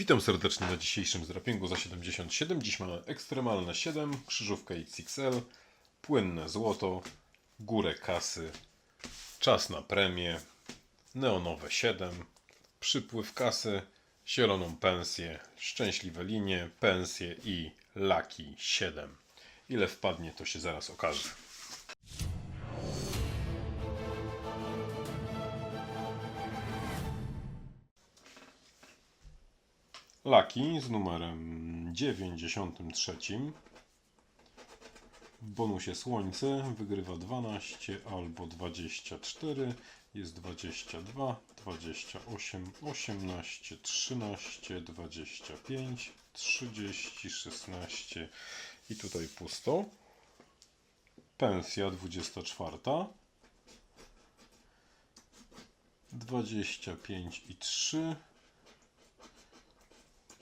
Witam serdecznie na dzisiejszym zrapięgu za 77. Dziś mamy ekstremalne 7, krzyżówkę XXL, płynne złoto, górę kasy, czas na premię, neonowe 7, przypływ kasy, zieloną pensję, szczęśliwe linie, pensje i laki 7. Ile wpadnie to się zaraz okaże. Laki z numerem 93. W bonusie słońce wygrywa 12 albo 24. Jest 22, 28, 18, 13, 25, 30, 16 i tutaj pusto. Pensja 24. 25 i 3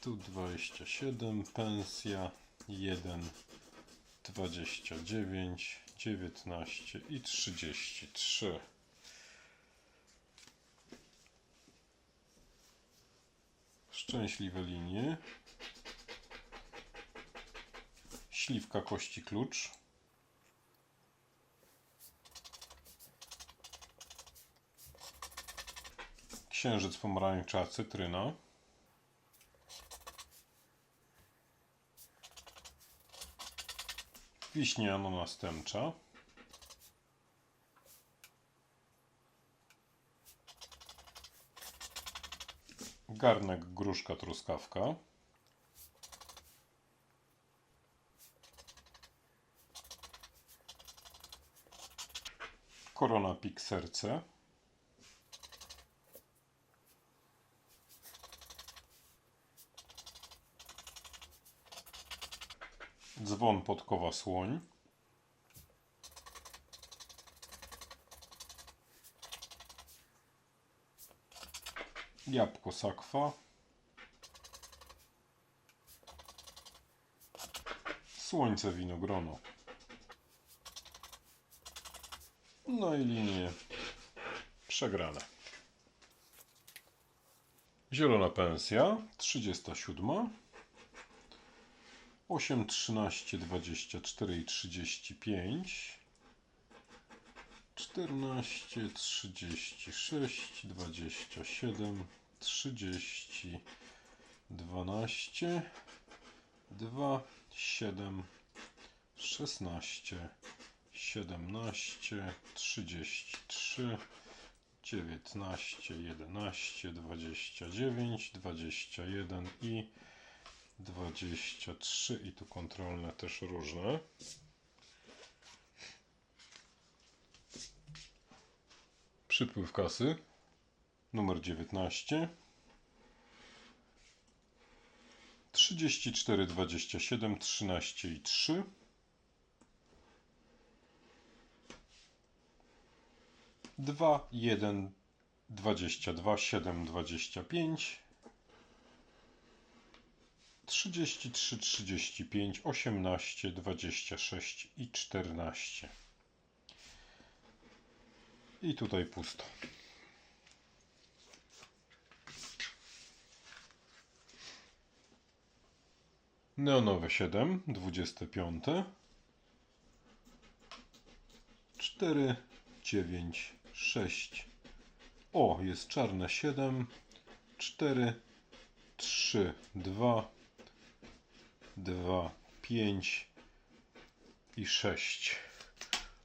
tu 27, pensja 1, 29, 19 i 33. Szczęśliwe linie. Śliwka kości klucz. Księżyc pomarańcza cytryna. Wiśniano następcza. Garnek gruszka truskawka. Korona pik serce. Dzwon podkowa słoń. Jabłko sakwa. Słońce winogrono. No i linie przegrane. Zielona pensja, 37. 8, 13, 24 i 35. 14, 36, 27, 30, 12, 2, 7, 16, 17, 33, 19, 11, 29, 21 i 23 i tu kontrolne też różne. Przypływ kasy numer 19 34, 27, 13 i 3 2, 1, 22, 7, 25 33, 35, 18, 26 i 14. I tutaj pusto. Neonowe 7, 25. 4, 9, 6. O, jest czarne 7, 4, 3, 2, 2, 5 i 6.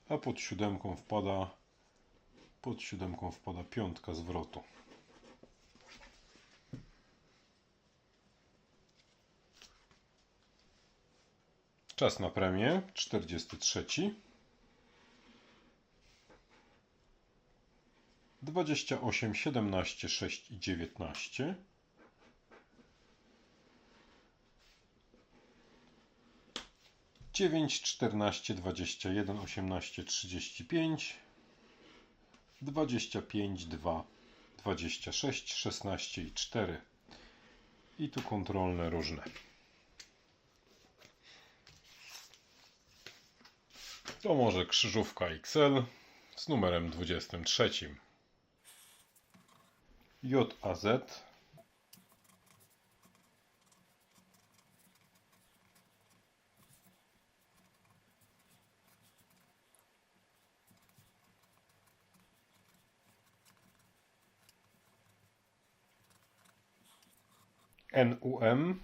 A pod siódemką wpada pod siódemką wpada piątka zwrotu. Czas na premię 43. 28, 17, 6 i 19. dziewięć, czternaście, dwadzieścia jeden, osiemnaście, trzydzieści pięć, dwadzieścia pięć, dwa, dwadzieścia sześć, szesnaście i cztery. I tu kontrolne różne. To może krzyżówka XL z numerem 23. JAZ NUM.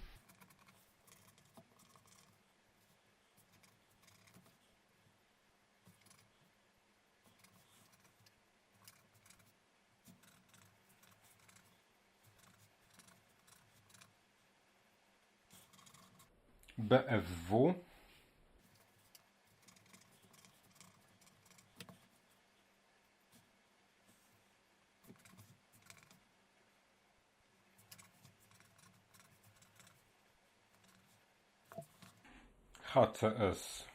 BFW. HCS.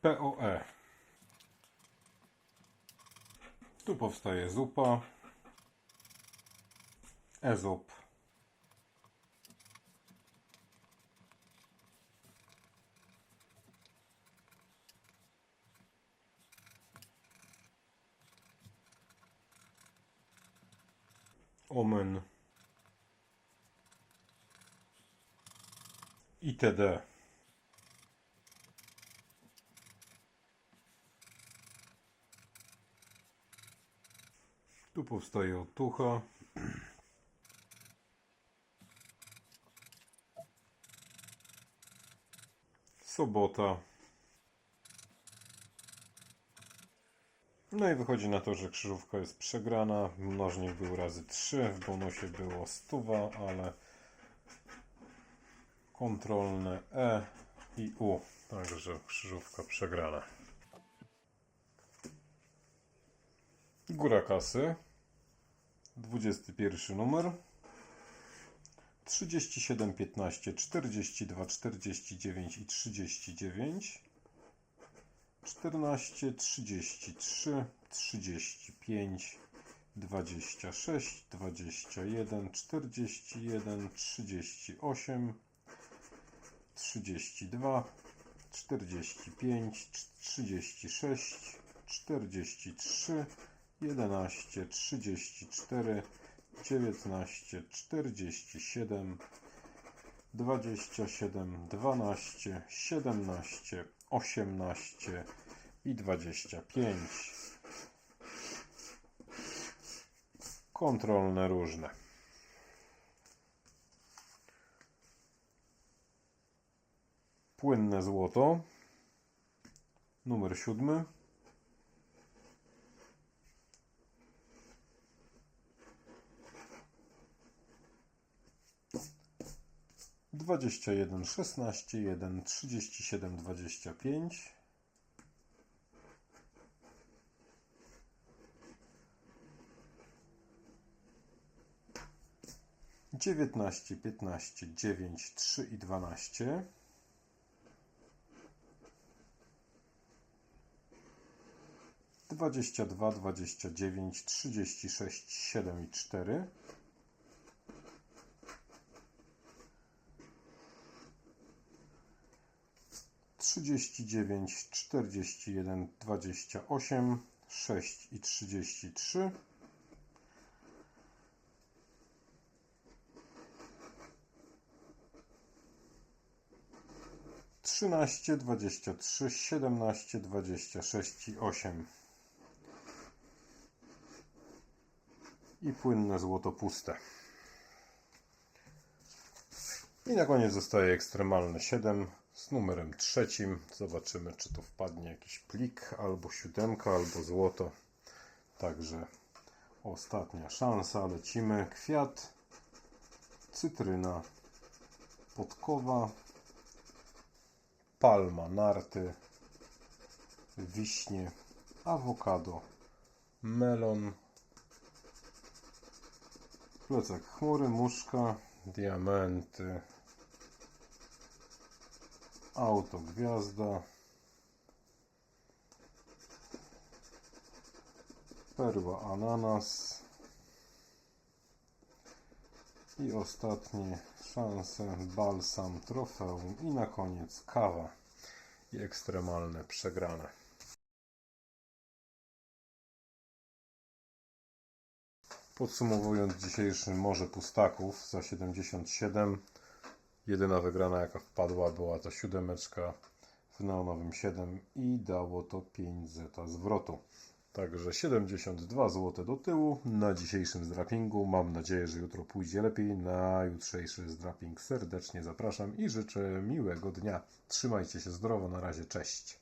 POE. Tu powstaje zupa. Ezop. Omen. itd. Tu powstaje otucha. Sobota. No i wychodzi na to, że krzyżówka jest przegrana. Mnożnik był razy 3, w bonusie było stuwa, ale kontrolne E i U. Także krzyżówka przegrana. Góra kasy. 21 numer. 37, 15, 42, 49 i 39. 14, 33, 35, 26, 21, 41, 38, 32, 45, 36, 43, 11, 34, 19, 47, 27, 12, 17, 18 i 25. Kontrolne różne. Płynne złoto. Numer siódmy. Dwadzieścia jeden, szesnaście, jeden, trzydzieści siedem, dwadzieścia pięć. Dziewiętnaście, piętnaście, dziewięć, trzy i dwanaście. Dwadzieścia dwa, dwadzieścia dziewięć, trzydzieści sześć, siedem i cztery. Trzydzieści dziewięć, czterdzieści jeden, dwadzieścia osiem, sześć i trzydzieści trzy. Trzynaście, dwadzieścia trzy, siedemnaście, dwadzieścia sześć i osiem. I płynne złoto puste. I na koniec zostaje ekstremalne 7 z numerem trzecim. Zobaczymy, czy to wpadnie jakiś plik, albo siódemka, albo złoto. Także ostatnia szansa. Lecimy. Kwiat, cytryna, podkowa, palma, narty, wiśnie, awokado, melon, plecak chmury, muszka, diamenty, auto, gwiazda, perła, ananas i ostatnie szanse, balsam, trofeum i na koniec kawa i ekstremalne przegrane. Podsumowując dzisiejszy Morze Pustaków za 77. Jedyna wygrana jaka wpadła była ta siódemeczka w neonowym 7 i dało to 5 zeta zwrotu. Także 72 zł do tyłu na dzisiejszym zdrapingu. Mam nadzieję, że jutro pójdzie lepiej. Na jutrzejszy zdraping serdecznie zapraszam i życzę miłego dnia. Trzymajcie się zdrowo, na razie, cześć.